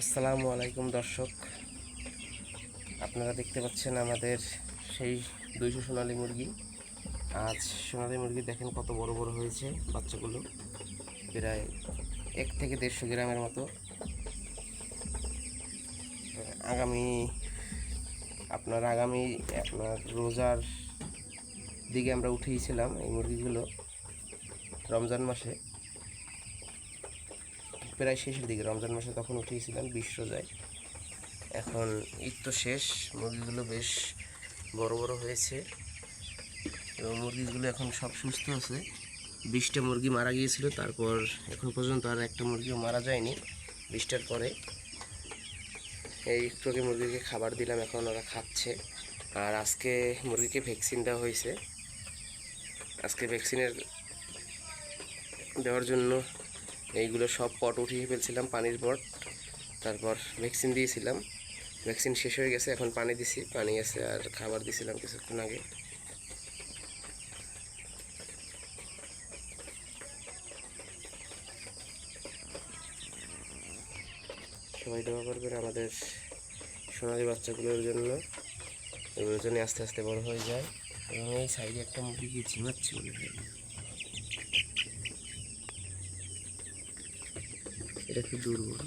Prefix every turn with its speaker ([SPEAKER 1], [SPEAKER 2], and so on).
[SPEAKER 1] আসসালামু আলাইকুম, দর্শক। আপনারা দেখতে পাচ্ছেন আমাদের সেই দুইশো সোনালী মুরগি। আজ সোনালী মুরগি দেখেন কত বড় বড় হয়েছে বাচ্চাগুলো। প্রায় এক থেকে দেড়শো গ্রামের মতো। আগামী আপনার আগামী আপনার রোজার দিকে আমরা উঠিয়েছিলাম এই মুরগিগুলো রমজান মাসে। প্রায় শেষের দিকে, রমজান মাসে তখন উঠিয়েছিলাম বিশ রোজায় এখন ঈদ তো শেষ, মুরগিগুলো বেশ বড় বড় হয়েছে। এবং মুরগিগুলো এখন সব সুস্থ আছে। বিশটা মুরগি মারা গিয়েছিল, তারপর এখন পর্যন্ত আর একটা মুরগিও মারা যায়নি, বিশটার পরে। এই একটু আগে মুরগিকে খাবার দিলাম, এখন ওরা খাচ্ছে। আর আজকে মুরগিকে ভ্যাকসিন দেওয়া হয়েছে। আজকে ভ্যাকসিনের দেওয়ার জন্য এইগুলো সব পট উঠিয়ে ফেলছিলাম, পানির পট। তারপর ভ্যাকসিন দিয়েছিলাম। ভ্যাকসিন শেষ হয়ে গেছে, এখন পানি দিছি। পানি আছে আর খাবার দিছিলাম কিছুক্ষণ আগে। সবাই দোয়া করবেন আমাদের সোনালি বাচ্চাগুলোর জন্য। এগুলোর জন্য আস্তে আস্তে বড় হয়ে যায়। এবং এই সাইডে একটা মুরগি ঝিমাচ্ছে মনে হয়। এটা কি দুর্বল?